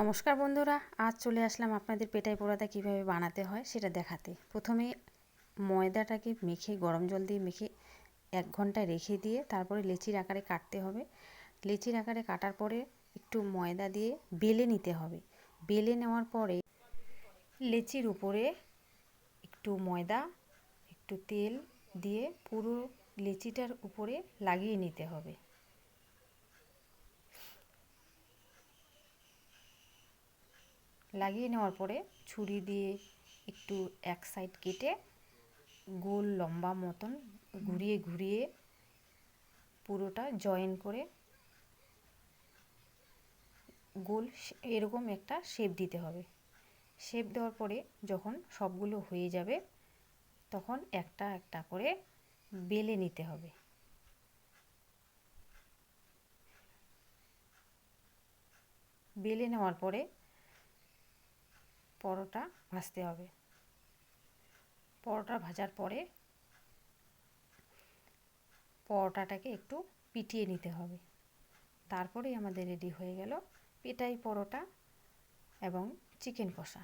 নমস্কার বন্ধুরা, আজ চলে আসলাম আপনাদের পেটাই পোড়াটা কীভাবে বানাতে হয় সেটা দেখাতে। প্রথমে ময়দাটাকে মেখে, গরম জল দিয়ে মেখে এক ঘণ্টা রেখে দিয়ে তারপরে লেচির আকারে কাটতে হবে। লেচির আকারে কাটার পরে একটু ময়দা দিয়ে বেলে নিতে হবে। বেলে নেওয়ার পরে লেচির উপরে একটু ময়দা, একটু তেল দিয়ে পুরো লেচিটার উপরে লাগিয়ে নিতে হবে। লাগিয়ে নেওয়ার পরে ছুরি দিয়ে একটু এক সাইড কেটে গোল লম্বা মতন ঘুরিয়ে ঘুরিয়ে পুরোটা জয়েন করে গোল এরকম একটা শেপ দিতে হবে। শেপ দেওয়ার পরে যখন সবগুলো হয়ে যাবে, তখন একটা একটা করে বেলে নিতে হবে। বেলে নেওয়ার পরে পরোটা ভাজতে হবে। পরোটা ভাজার পরে পরোটাটাকে একটু পিটিয়ে নিতে হবে। তারপরেই আমাদের রেডি হয়ে গেল পেটাই পরোটা এবং চিকেন কষা।